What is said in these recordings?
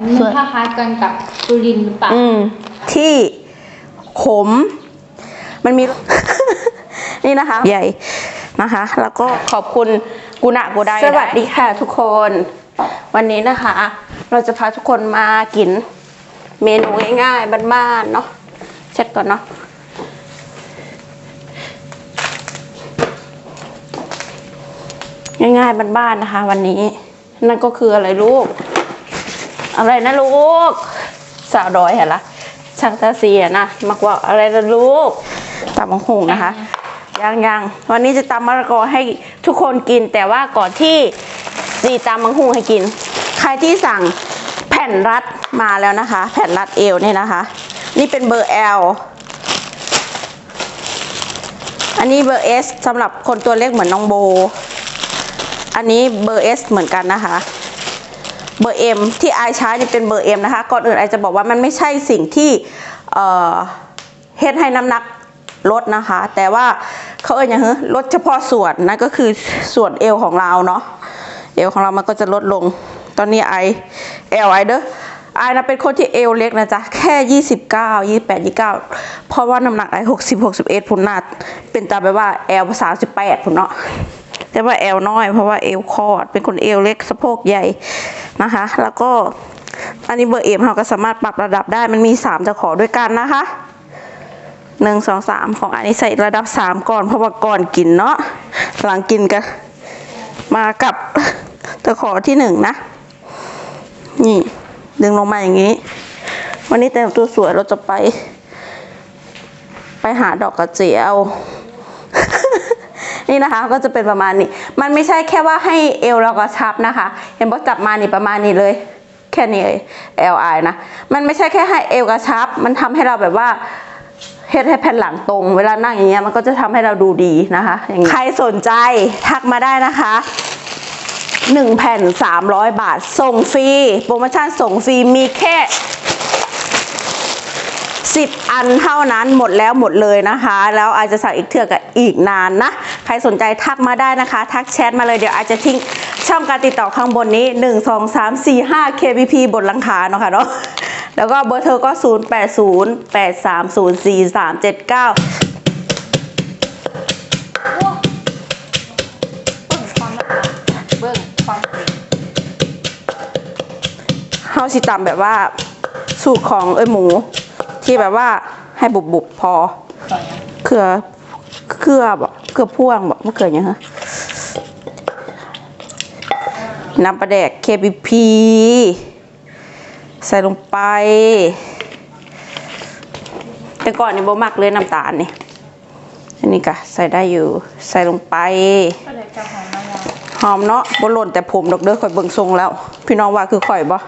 มันคล้ายๆกันกับสุรินทร์หรือเปล่าอืม ที่ขม มันมี นี่นะคะ ใหญ่นะคะ แล้วก็ขอบคุณกุณะกูได้สวัสดีค่ะทุกคน วันนี้นะคะ เราจะพาทุกคนมากิน เมนูง่ายๆบ้านๆเนาะเช็ดก่อนเนาะง่ายๆบ้านๆนะคะ วันนี้ นั่นก็คืออะไรลูก อะไรนะลูก สาวดอยเหรอละช่างตาเสียนะมักว่าอะไรนะลูกตำมังหุงนะคะยังยังวันนี้จะตำมะละกอให้ทุกคนกิน แต่ว่าก่อนที่จีตำมังหุงให้กิน ใครที่สั่งแผ่นรัดมาแล้วนะคะ แผ่นรัดเอวเนี่ยนะคะ นี่เป็นเบอร์ L อันนี้เบอร์ S สำหรับคนตัวเล็กเหมือนน้องโบ อันนี้เบอร์ S เหมือนกันนะคะ เบอร์เอ็มที่ไอใช้จะเป็นเบอร์เอ็มนะคะ ก่อนอื่นไอจะบอกว่ามันไม่ใช่สิ่งที่เอ่อเฮ็ดให้น้ำหนักลดนะคะ แต่ว่าเขาเอ่ยอย่างเฮ้ลดเฉพาะส่วนนั่นก็คือส่วนเอวของเราเนาะเอวของเรามันก็จะลดลง ตอนนี้ไอเอลไอเด้อไอนะเป็นคนที่เอวเล็กนะจ๊ะ แค่ยี่สิบเก้ายี่แปดยี่เก้าเพราะว่าน้ำหนักไอหกสิบหกสิบเอ็ดพุ่นนาเป็นตาแบบว่าเอลสามสิบแปดพุ่นเนาะ แต่ว่าเอวน้อย เพราะว่าเอวคอด เป็นคนเอวเล็กสะโพกใหญ่นะคะ แล้วก็อันนี้เบอร์เอ็มเราก็สามารถปรับระดับได้มันมีสามจะขอด้วยกันนะคะหนึ่งสองสามของอันนี้ใส่ระดับสามก่อนเพราะว่าก่อนกินเนาะหลังกินกันมากับตะขอที่หนึ่งนะ นี่ ดึงลงมาอย่างนี้ วันนี้แต่งตัวสวยเราจะไป ไปหาดอกกระเจียว นี่นะคะก็จะเป็นประมาณนี้ มันไม่ใช่แค่ว่าให้เอวเรากระชับนะคะ เห็นบอกจับมานี่ประมาณนี้เลยแค่นี้เอลไอนะมันไม่ใช่แค่ให้เอวกระชับ มันทำให้เราแบบว่าเฮ็ดให้แผ่นหลังตรง เวลานั่งอย่างเงี้ยมันก็จะทำให้เราดูดีนะคะอย่างใครสนใจทักมาได้นะคะหนึ่งแผ่นสามร้อยบาท ส่งฟรี โปรโมชั่นส่งฟรี มีแค่สิบอันเท่านั้นหมดแล้วหมดเลยนะคะ แล้วอาจจะสั่งอีกเทื่อกับอีกนานนะ ครสนใจทักมาได้นะคะ ทักแชทมาเลยเดี๋ยวอาจจะทิ้งช่องการติดต่อข้างบนนี้ 1 2 3 4 5 KBP บนหลังคาเนาะค่ะเนาะแล้วก็เบอร์เธอก็ 0 8 0 8 3 0 4 3 7 9เบิ้งความเก่งเฮาสิตำแบบว่า สูตรของเอ้ยหมู ที่แบบว่าให้บุบๆพอก่อเกลือเกลือบ เกือพ่วงบอกมะเขือยังฮะน้ำปลาแดก KPP ใส่ลงไป แต่ก่อนนี่บ่มักเลยน้ำตาลนี่อันนี้ก็ใส่ได้อยู่ใส่ลงไปหอมน้ำยาหอมเนาะบ่หล่นแต่ผมดอกเด้อข่อยเบิ่งทรงแล้ว พี่น้องว่าคือข่อยบ่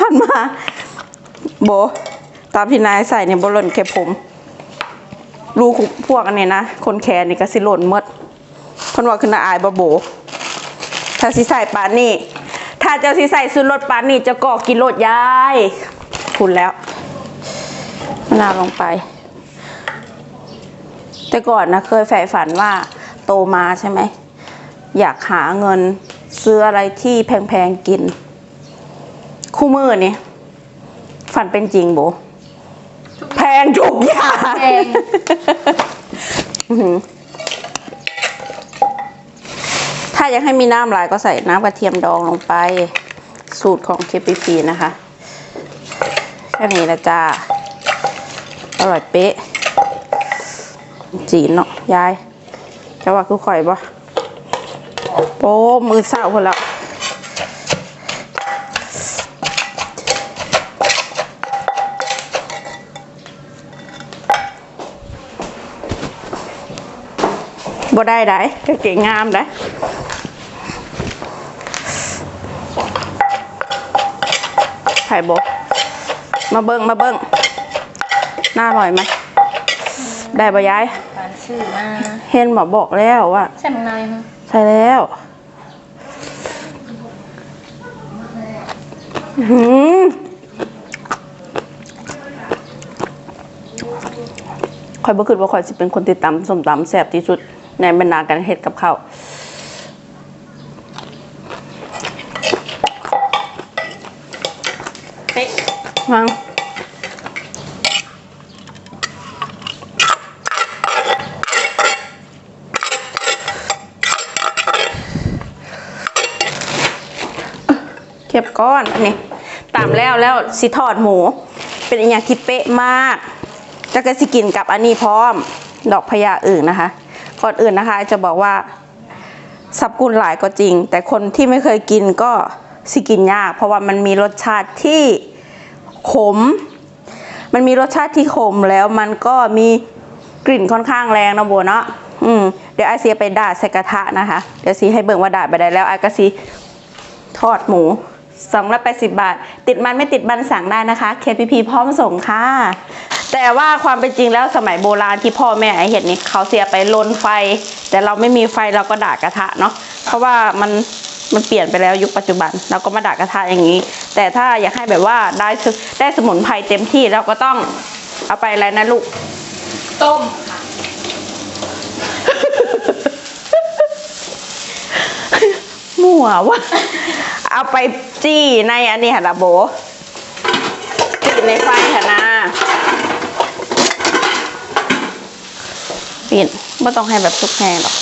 หันมาโบตามพี่นายใส่เนี่ยบ่หล่นแค่ผม รูพวกอันนี้นะ คนแขนนี่ก็สิหล่นมดเพิ่นว่าคือนาอายบ่โบ ถ้าสิใส่ปานนี่ ถ้าเจ้าสิใส่ซื้อรถปานนี่จะก่อกินรถยายคุณแล้วมะนาวลงไป แต่ก่อนนะเคยใฝ่ฝันว่าโตมาใช่ไหม อยากหาเงินซื้ออะไรที่แพงๆกิน คู่มือนี่ฝันเป็นจริงโบ พงทุกอย่าง แพงอื้อหือถ้าอยากให้มีน้ำลายก็ใส่น้ำกระเทียมดองลงไป สูตรของ KPP นะคะ แค่นี้ละจ้า อร่อยเป๊ะ จีนเนาะยาย จะว่าคือข่อยบ่โอ้มือเศร้าคนละ บ่ได้ได้ก็เก่งงามได้ไข่บมาเบิ้งมาเบิ้งน่าอร่อยไหมได้ปะยายการชื่อมาเห็นหมอบอกแล้วว่าใช่มังนาวยังใช่แล้วหือข่อยบ่คิดว่าข่อยสิเป็นคนติดตามสมตำแซ่บที่สุด ในบรรดาการเฮ็ดกับข้าวเป๊ะมังเก็บก้อนอันนี้ตามแล้วแล้วสิทอดหมู เป็นอนอย่างที่เป๊ะมากจะก็สิกินกับอันนี้พร้อม ดอกพญาอื่นนะคะ ก่อนอื่นนะคะจะบอกว่าสับกุลหลายก็จริง แต่คนที่ไม่เคยกินก็สิกินยาก เพราะว่ามันมีรสชาติที่ขม มันมีรสชาติที่ขมแล้วมันก็มีกลิ่นค่อนข้างแรงนะบัวเนาะอืมเดี๋ยวไอซีไปด่าดใส่กระทะนะคะ เดี๋ยวซีให้เบิ่งว่าด่าดไปได้แล้วไอก็ซีทอดหมูสองร้อยแปดสิบบาท ติดมันไม่ติดมันสั่งได้นะคะ KPP พร้อมส่งค่ะ แต่ว่าความเป็นจริงแล้วสมัยโบราณที่พ่อแม่ไอเห็นนี่เขาเสียไปลนไฟ แต่เราไม่มีไฟเราก็ด่ากระทะเนาะเพราะว่ามันมันเปลี่ยนไปแล้วยุคปัจจุบันเราก็มาด่ากระทะอย่างนี้ แต่ถ้าอยากให้แบบว่าได้ได้สมุนไพรเต็มที่เราก็ต้องเอาไปอะไรนะลูกต้มค่ะมั่ววะเอาไปจี้ในอันนี้ค่ะละโบจี้ในไฟค่ะนะ ปิ่นไม่ต้องให้แบบสุกแห้งหรอก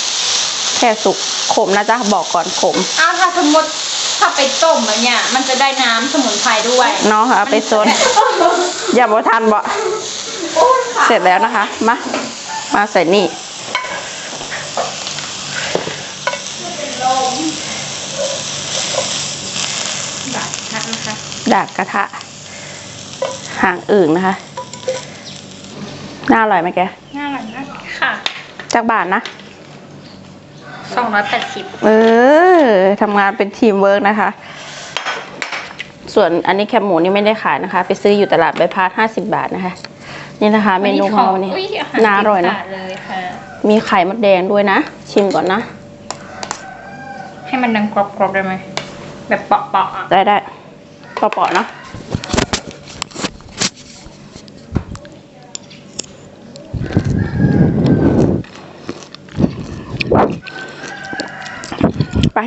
แค่สุกขมนะจ๊ะบอกก่อนขมอ้าวถ้าสมมติถ้าไปต้มแบบเนี้ยมันจะได้น้ำสมุนไพรด้วยเนาะเอาไปซดอย่าบอทันบ่เสร็จแล้วนะคะ มามาใส่นี่นักนะคะดากกระทะหางอื่นนะคะ น่าอร่อยไหมแก น่าอร่อยมากค่ะจากบาทนะ สองร้อยแปดสิบเออทำงานเป็นทีมเวิร์กนะคะ ส่วนอันนี้แคบหมูนี่ไม่ได้ขายนะคะ ไปซื้ออยู่ตลาดใบพาสห้าสิบาทนะคะ นี่นะคะ เมนูของเราวันนี้น่าอร่อยนะ เลยค่ะ มีไข่มดแดงด้วยนะ ชิมก่อนนะ ให้มันดังกรอบๆได้ไหมแบบเปาะๆอะได้ได้เปาะๆเนาะ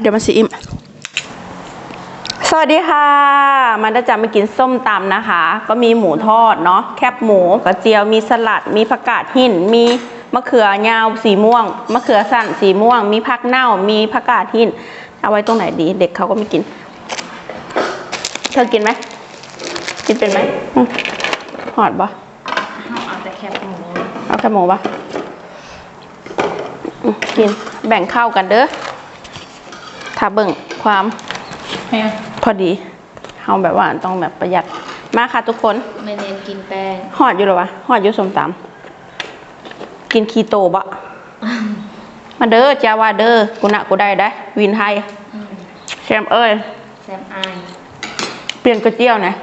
เดี๋ยวมาซีอิมสวัสดีค่ะ มันจะมากินส้มตำนะคะ ก็มีหมูทอดเนาะแคบหมูกระเจียวมีสลัด มีผักกาดหิน มีมะเขือยาวสีม่วงมะเขือสั่นสีม่วง มีผักเน่า มีผักกาดหิน เอาไว้ตรงไหนดี เด็กเขาก็ไม่กิน เธอกินไหมกินเป็นไหมหอดปะเอาแต่แคบหมูเอาแค่หมูปะกินแบ่งข้าวกันเด้อ ถ้าเบิ่งความให้พอดีเอาแบบว่าต้องแบบประหยัดมาค่ะทุกคนไม่เน้นกินแป้งหอดอยู่เหรอวะหอดอยู่สมตำกินคีโตบะมาเด้อจาวาเด้อกูนะกูได้ได้ วินไทยอืมแชมป์เอ้ยแซมอายเปลี่ยนกระเจียวหน่อย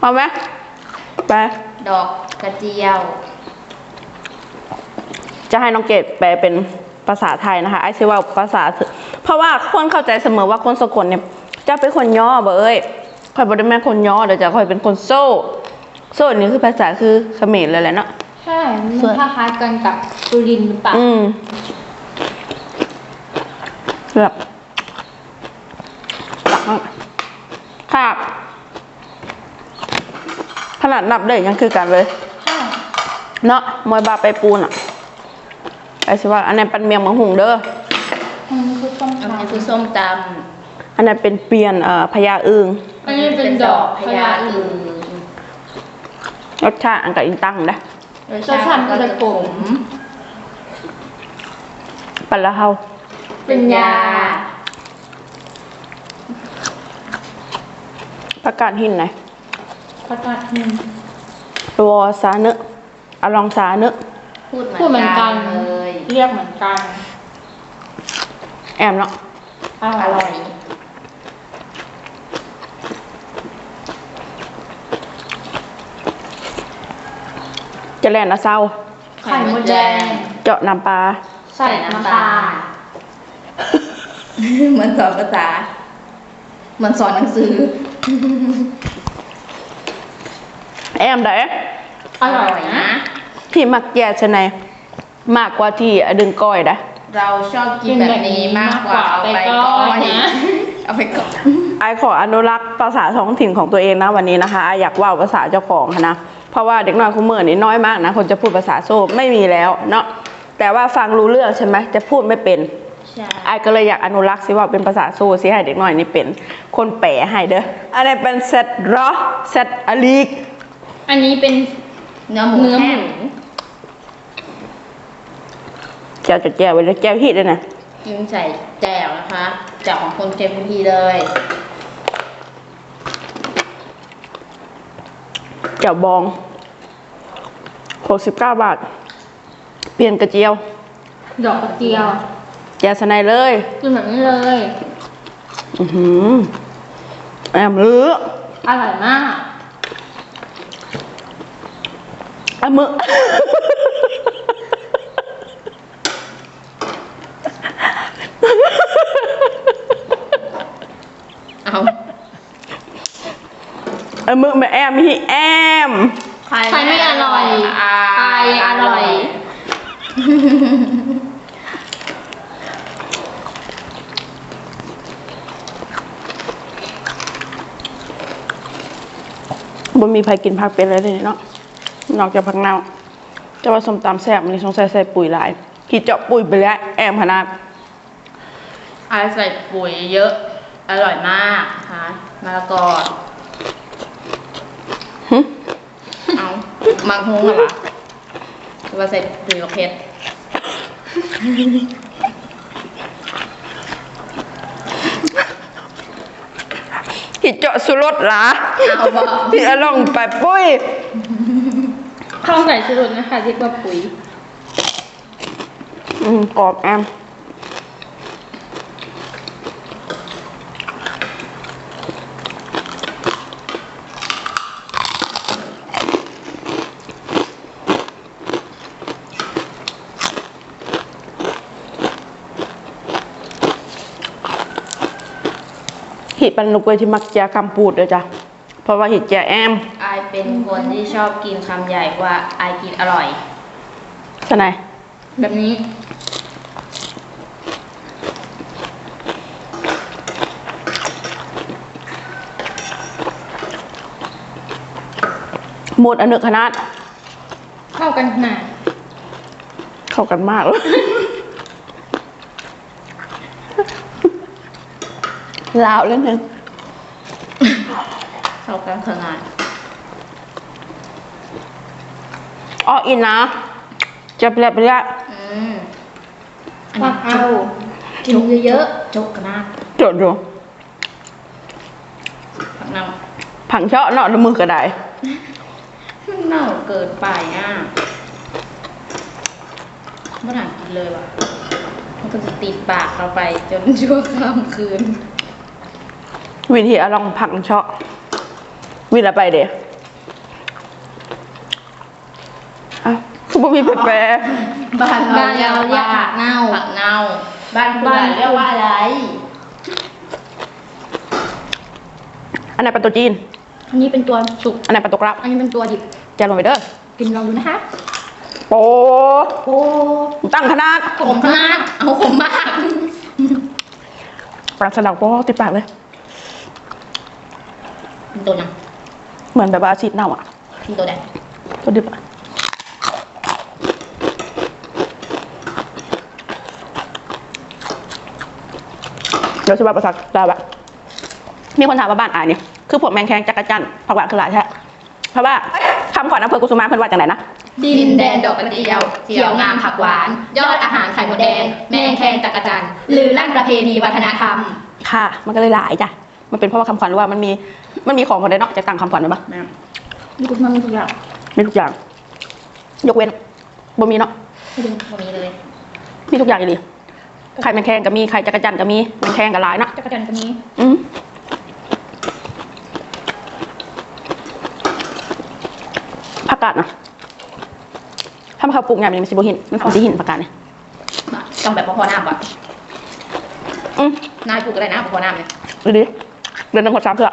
เอาไหมไปดอกกระเจียว จะให้น้องเกดแปลเป็นภาษาไทยนะคะไอ้ชื่อว่าภาษา เพราะว่าคนเข้าใจเสมอว่าคนสกลเนี่ยจะเป็นคนย่อเบอเอ้ยคอยบริแม่นคนย่อเดี๋ยวจะคอยเป็นคนโซ่ โซ่นี่คือภาษาคือเขมรเลยแหละเนาะใช่มันส่วนคล้ายๆกันกับสุรินทร์หรือเปล่าอืมแบบตักครับขนาดนับเลยยังคือกันเลยใช่เนาะมวยบาไปปูนอะไอ้สิว่าอันนั้นเป็นเมียงมังหุงเด้ออันนี้คือ ส้มอันตำนี้คือส้มตอันนั้นเป็นเปลี่ยนเอ่อพญาอึงำอันนี้เป็นดอกพญาอึ่งรสชาติอันกับอินตั้งนะรสรสชาติก็จะขมปันละเฮาเป็นยา ประกาศหินไหนประกาศหนึ่งตัวซาเนื้ออะลองซาเนื้อพูดพูดเหมือนกันเลย เรียกเหมือนกัน แอมเนาะออร่ร่ออยยจะแล่นนะเศร้า ไข่มดแดง เจาะน้ำปลา ใส่น้ำตาลเหมือนสอนภาษาเหมือนสอนหนังสือ แอมได้อร่อยนะพี่มักแย่ชะไหนมากกว่าที่ดึงก้อยนะ เราชอบกินแบบนี้มากกว่าเอาไปก้อยนะเอาไปก่อนไอขออนุรักษ์ภาษาท้องถิ่นของตัวเองนะวันนี้นะคะไออยากว่าภาษาเจ้าของนะเพราะว่าเด็กน้อยคุณเมื่อนี่น้อยมากนะคนจะพูดภาษาโซ่ไม่มีแล้วเนาะแต่ว่าฟังรู้เรื่องใช่ไหมจะพูดไม่เป็นใช่ไอก็เลยอยากอนุรักษ์สิว่าเป็นภาษาโซ่สิให้เด็กน้อยนี่เป็นคนแปลให้เด้ออันนี้เป็นเซตรอเซตอลีกอันนี้เป็นเนื้อหมูเนื้อหแห้มูง แก้วจะแก้วไว้เลยแก้วฮีดเลยนะกินใส่แจ่วนะคะแจ่วของคนเทพุทีเลยแก้วบองหกสิบเก้าบาท เปลี่ยนกระเจียว ดอกกระเจียวแจวสไนเลยกินแบบนี้เลย อือหือแอมเลืออร่อยมากอะมือ เอา อะมือมาแอมฮีแอมใครใครไม่อร่อยใครอร่อยบ่มีใครกินผักเป็นเลยทีนี้เนาะ นอกจากผักเน่าจะว่าส้มตำแซ่บมันนี่สงสัยใส่ปุ๋ยหลายขีดเจาะปุ๋ยไปแล้ว แอมขนาดไอใส่ปุ๋ยเยอะ อร่อยมากนะคะมะละกอ หึ เอา มังฮุ้งเหรอหรือว่าใส่ปุ๋ยมะเขือขีดเจาะสุรสหรอเอาบอกที่อลองไปปุ้ย ข้าวใส่ชูรสนะคะเรียกว่าปุ๋ย อืมกรอบแอม หิดปันลูกเวยที่มักแจคำพูดเด้อจ้ะเพราะว่าหิดแจแอมไอเป็นคนที่ชอบกินคำใหญ่กว่าไอกินอร่อยสนายแบบนี้ หมดอันหนึกขนาดเข้ากันขนาด เข้ากันมากเลย ลาวเล่นหนึ่งเข้ากันขนาดอ๋ออินนะจะเปลี่ยนไปแล้วอืมปักเอากินเยอะๆจุกขนาดโจดดูผักเน่าผังเชาะเนาะแล้วมือก็ได้มันเน่าเกินไปอะไม่หานกินเลยว่ะมันก็จะติดปากเราไปจนชั่วค่ำคืน วิธีเอาลองผังเชาะวิธีอะไรไปเดี๋ยวอะคือบ่มีแปลบ้านบ้านเราเรียกผักเน่า ผักเน่า บ้านคุณบ้าน เรียกว่าอะไรอันไหนเป็นตัวจีน อันนี้เป็นตัวสุก อันไหนเป็นตัวกราบอันนี้เป็นตัวดิบแจะลงไปเด้อกินลองดูนะคะโปโอ้ตั้งขนาดขมมาก เอาขมมาก ปลาสลักโปติดปากเลยเป็น ตัวยังเหมือนแบบว่าอาชีพเน่าอะเป็นตัวแดงตัวดิบอะเดี๋ยวจะว่าภาษาลาวอะมีคนถามว่าบ้านอายนี่คือพวกแมงแคงจักรจันทร์ผักหวานคือหลายแท้เพราะว่าคำขวัญอำเภอกุสุมาเพิ่นว่าจังไหนนะดินแดนดอกกระเจียวเขียวงามผักหวาน ยอดอาหารไข่มดแดง แมงแคงจักรจันทร์หรือลั่นประเพณีวัฒนธรรม ค่ะ มันก็เลยหลายจ้ะมันเป็นเพราะว่าคำขวัญว่ามันมี มันมีของคนใดเนาะจะตั้งคำขวัญไว้ปะนี่คุณมันมีทุกอย่างมีทุกอย่าง ยกเว้นบ่มีเนาะตรงนี้เลยมีทุกอย่างอยู่ดีไข่แมงแคงก็มีไข่จักรจันทร์ก็มีแมงแคงก็หลายเนาะจักรจันทร์ก็มีอืมผักกาดเนาะถ้ามันเขาปลูกไงมันสิบหินมันเขาสิหินผักกาดเนี่ยต้องแบบพอๆน้ำป่ะอืมนายปลูกอะไรนะพอๆน้ำเนี่ยดูดิเดินทางขดสามเพื่อ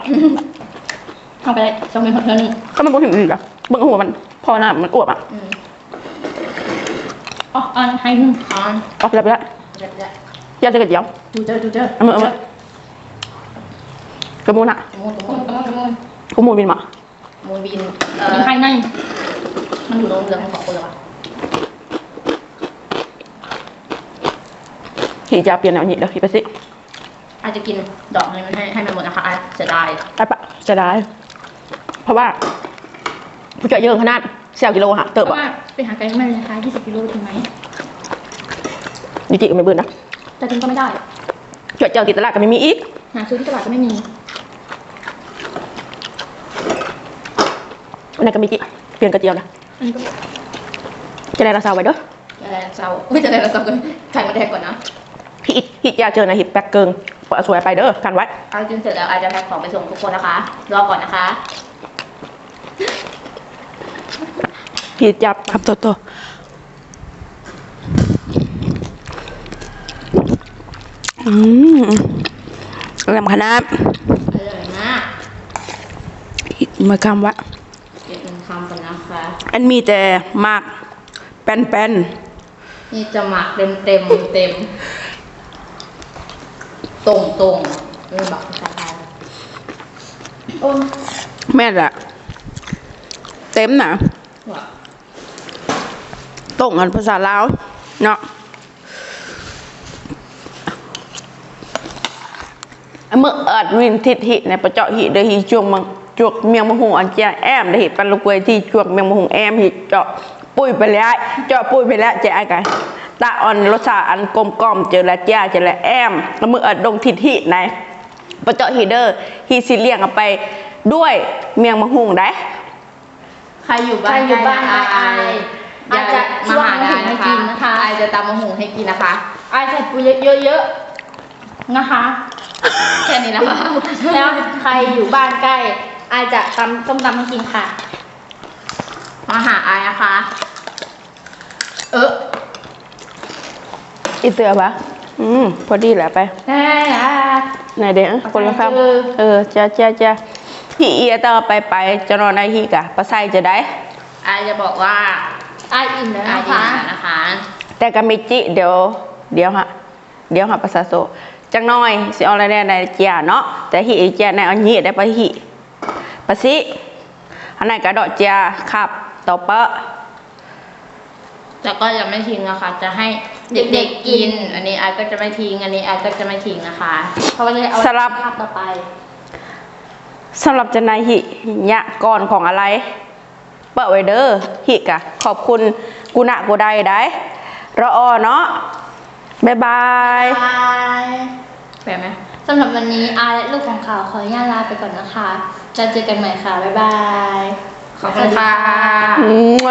ทำไปเลยจงเป็นคนเท่านี้ก็มันบ่หินอีกอะเบิ่งหัวมัน พอหน้ามันอวบอะอืมอ๋ออันให้หนึ่งอ๋อออกไปแล้วไปแล้วเดี๋ยวอยากจะกระเจียวดูเจอดูเจอเอามือเอามือกระมูลอะมูนมูนมูนมูนกระมูลบินมามูนบินเอมีอใครในมันอยู่โรงเรือทั้งสองคนเลยวะหีจะเปลี่ยนแนวนี้แล้วหีไปสิอาจจะกินดอกนี้มันให้ให้มันหมดนะคะอาจเสียดายไปปะจะได้เพ ราะว่าผู้เจาะเยอะขนาดเสี่กิโลหะเติบเพราะอะว่าไปหาไกลมาเลยนะคะ20กิโลถึงไหมยูจิก็ไม่เบื่อนะแต่ถึงก็ไม่ได้ เจาะเจ้าติดตลาดก็ไม่มีอีก หาซื้อที่ตลาดก็ไม่มีวันนั้นก็มีจิเปลี่ยนกระเจียวนะ อันนี้ก็จะได้ราซาวไว้เด้ออะไรเศร้าไม่จะอะไรเราเศร้ากันไข่มดแดงก่อนนะพี่อิดฮิตยาเจอนะฮิตแป๊กเกิงปเอาสวยไปเด้อกันไว้ เอากินเสร็จแล้วอาจจะแพ็คของไปส่งทุกคนนะคะ รอก่อนนะคะ พี่จับครับโตโตอืมแหลมขนาดอร่อยมากอีกมาคำว่าเก็บเป็นคำก่อนนะคะอันมีแต่หมากแป้นแป้นนี่จะหมักเต็มเต็มเต็มตรงตรงเออบอกภาษาไทยโอ้แม่นละเต็มนะ ว่ะ ตรงกันภาษาลาวเนาะเมื่อเอิดวินทิศหิในประเจาะหิเดยวหิจวงมังจวกเมียงมะฮงอันเจียแอมเดยวหิปันลูกเวยที่จวกเมียงมะฮงแอมหิเจาะปุ้ยไปแล้วเจาะปุ้ยไปแล้วเจ๊ไอ้กันตาอ่อนรสชาติอันกลมกล่อมเจอและเจ้าเจอและแอมแล้วเมื่อเอิดดงทิศหิในประเจาะหิเดอร์หิสิเลี้ยงเอาไปด้วยเมียงมะฮงได้ใครอยู่บ้านใครอยู่บ้านใกล้อาย อายอาจจะชวนมาถึงให้กินนะคะอายจะตำมะฮุงให้กินนะคะไอายใส่ปุ๋ยเยอะๆนะคะ แค่นี้นะคะ แล้วใครอยู่บ้านใกล้ไอายจะตำส้มตำให้กินค่ะ มาหาอายนะคะ เอออีเตือปะอืม พอดีแหละไปแน่นะไหนเด็กคนละครับเออเออจ้าจ้าจ้าพี่เอียต่อไปไปจะนอนได้ที่กะปะไซจะได้อายจะบอกว่าไอายอิ่มแล้วอายนะดีคะนะคะ แต่กะมิจิเดี๋ยว เดี๋ยวฮะเดี๋ยวฮะภาษาโซจังน้อยสิเอาอะไรได้ในเจียเนาะแต่ฮีเจียในอันนี้ได้ปะฮีปะสิอันไหนกระดอกเจียขับต่อเปะแต่ก็ยังไม่ทิ้งนะคะ จะให้เด็กๆกิน อันนี้อายก็จะไม่ทิ้ง อันนี้อายก็จะไม่ทิ้งนะคะเขาก็เลยเอาสลับ ภาพต่อไป สำหรับจะนายหิยะก่อนของอะไร เปิดไว้เด้อหิกะขอบคุณกุณะกูได้ได้รออเนาะบ๊ายบายบายแปลไหมสำหรับวันนี้อายและลูกของข่าวขออนุญาตลาไปก่อนนะคะจะเจอกันใหม่ค่ะ บ๊ายบาย ขอบคุณค่ะอืม